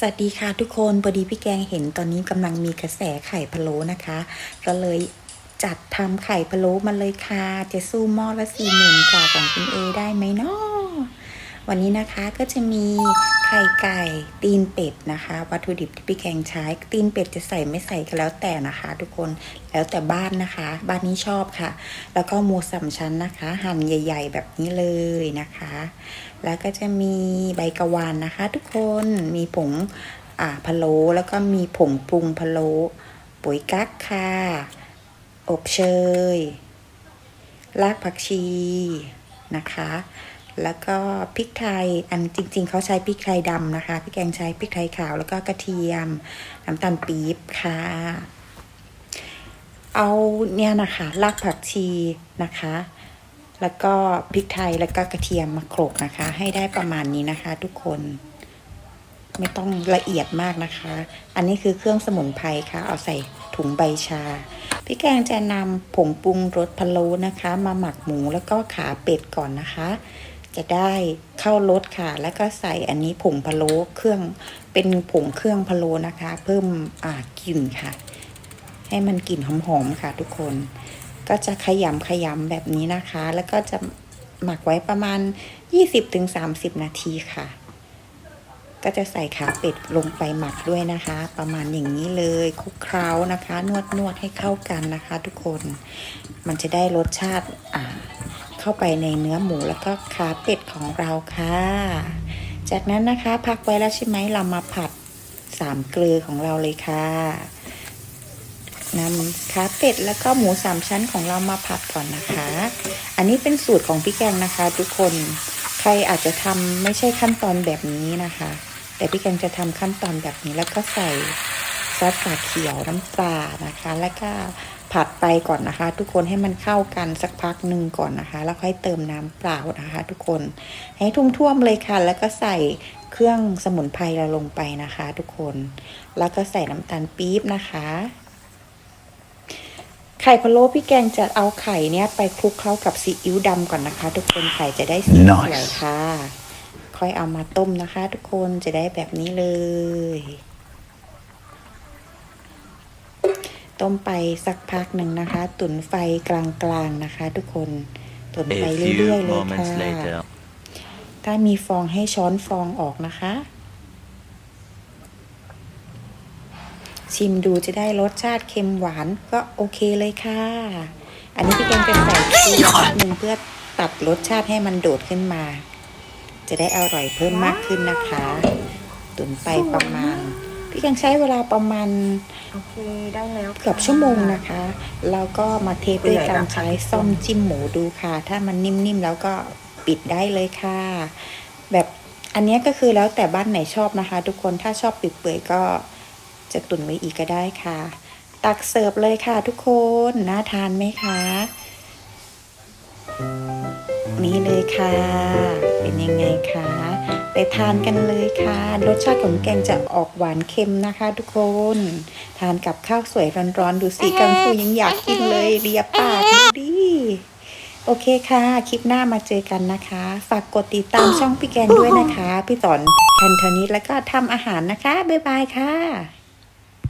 สวัสดีค่ะทุกคนพอดีพี่แกงเห็นตอนนี้กำลังมีกระแสไข่พะโล้นะคะ ก็เลยจัดทำไข่พะโล้มาเลยค่ะ จะสู้หม้อละสี่หมื่นกว่าของคุณเอได้ไหมเนาะ วันนี้นะคะก็จะมีไข่ไก่ตีนเป็ดนะคะ วัตถุดิบที่พี่แกงใช้ตีนเป็ดจะใส่ไม่ใส่ก็แล้วแต่นะคะ ทุกคนแล้วแต่บ้านนะคะ บ้านนี้ชอบค่ะ แล้วก็หมูสามชั้นนะคะ หั่นใหญ่ ๆ แบบนี้เลยนะคะ แล้วก็จะมีใบกะวานนะคะ ทุกคนมีผงอ่าพะโล้แล้วก็มีผงปรุงพะโล้ปุ๋ยกั๊กค่ะ อบเชยรากผักชีนะคะ แล้วก็พริกไทย อันจริง ๆ เขาใช้พริกไทยดำนะคะ พี่แกงใช้พริกไทยขาว แล้วก็กระเทียม น้ำตาลปี๊บค่ะ เอาเนี่ยนะคะรากผักชีนะคะ แล้วก็พริกไทยแล้วก็กระเทียมมาโขลกนะคะ ให้ได้ประมาณนี้นะคะ ทุกคนไม่ต้องละเอียดมากนะคะ อันนี้คือเครื่องสมุนไพรค่ะ เอาใส่ถุงใบชา พี่แกงจะนำผงปรุงรสพะโล้นะคะ มาหมักหมูแล้วก็ขาเป็ดก่อนนะคะ จะได้เข้ารสค่ะ แล้วก็ใส่อันนี้ผงพะโล้เครื่องเป็นผงเครื่องพะโล้นะคะ เพิ่มอ่ากลิ่นค่ะ ให้มันกลิ่นหอมๆค่ะ ทุกคน ก็จะขยำขยำแบบนี้นะคะ แล้วก็จะหมักไว้ประมาณ 20-30 นาทีค่ะ ก็จะใส่ขาเป็ดลงไปหมักด้วยนะคะ ประมาณอย่างนี้เลยคลุกเคล้านะคะ นวดนวดให้เข้ากันนะคะ ทุกคน มันจะได้รสชาติอ่า เข้าไปในเนื้อหมูแล้วก็ขาเป็ดของเราค่ะ จากนั้นนะคะพักไว้แล้วใช่ไหมเรามาผัดสามเกลือของเราเลยค่ะนำขาเป็ดแล้วก็หมูสามชั้นของเรามาผัดก่อนนะคะ อันนี้เป็นสูตรของพี่แกงนะคะ ทุกคนใครอาจจะทำไม่ใช่ขั้นตอนแบบนี้นะคะ แต่พี่แกงจะทำขั้นตอนแบบนี้แล้วก็ใส่ซอสขาเขียวน้ำปลานะคะ แล้วก็ ผัดไปก่อนนะคะ ทุกคนให้มันเข้ากันสักพักหนึ่งก่อนนะคะ แล้วค่อยเติมน้ำเปล่านะคะ ทุกคนให้ท่วมๆเลยค่ะ แล้วก็ใส่เครื่องสมุนไพรเราลงไปนะคะ ทุกคนแล้วก็ใส่น้ำตาลปี๊บนะคะไข่พะโล้พี่แกงจะเอาไข่เนี้ยไปคลุกเข้ากับซีอิ๊วดำก่อนนะคะ ทุกคนไข่จะได้สีสวยค่ะ ค่อยเอามาต้มนะคะ ทุกคนจะได้แบบนี้เลย ต้มไปสักพักหนึ่งนะคะ ตุ๋นไฟกลางๆนะคะ ทุกคนตุ๋น A ไป few เรื่อยๆเลย moments ค่ะ later. ถ้ามีฟองให้ช้อนฟองออกนะคะ ชิมดูจะได้รสชาติเค็มหวานก็โอเคเลยค่ะ อันนี้พี่แกงจะใส่เกลือนิดนึงเพื่อตัดรสชาติให้มันโดดขึ้นมา จะได้อร่อยเพิ่มมากขึ้นนะคะ ตุ๋นไปประมาณ พี่แกงใช้เวลาประมาณโอเคได้แล้วเกือบชั่วโมงนะคะ แล้วก็มาเทสด้วยการใช้ซ่อมจิ้มหมูดูค่ะ ถ้ามันนิ่มๆแล้วก็ปิดได้เลยค่ะ แบบอันเนี้ยก็คือแล้วแต่บ้านไหนชอบนะคะ ทุกคนถ้าชอบเปื่อยๆก็จะตุนไว้อีกก็ได้ค่ะ ตักเสิร์ฟเลยค่ะทุกคนน่าทานไหมคะนี่เลยค่ะ เป็นยังไงคะไป ทานกันเลยค่ะ รสชาติของแกงจะออกหวานเค็มนะคะ ทุกคน ทานกับข้าวสวยร้อนๆ ดูสิกังฟูยังอยากกินเลยเรียปากดูดิโอเคค่ะ คลิปหน้ามาเจอกันนะคะ ฝากกดติดตามช่องพี่แกงด้วยนะคะ พี่สอนแคนเทอร์นิสแล้วก็ทำอาหารนะคะ บ๊ายบายค่ะ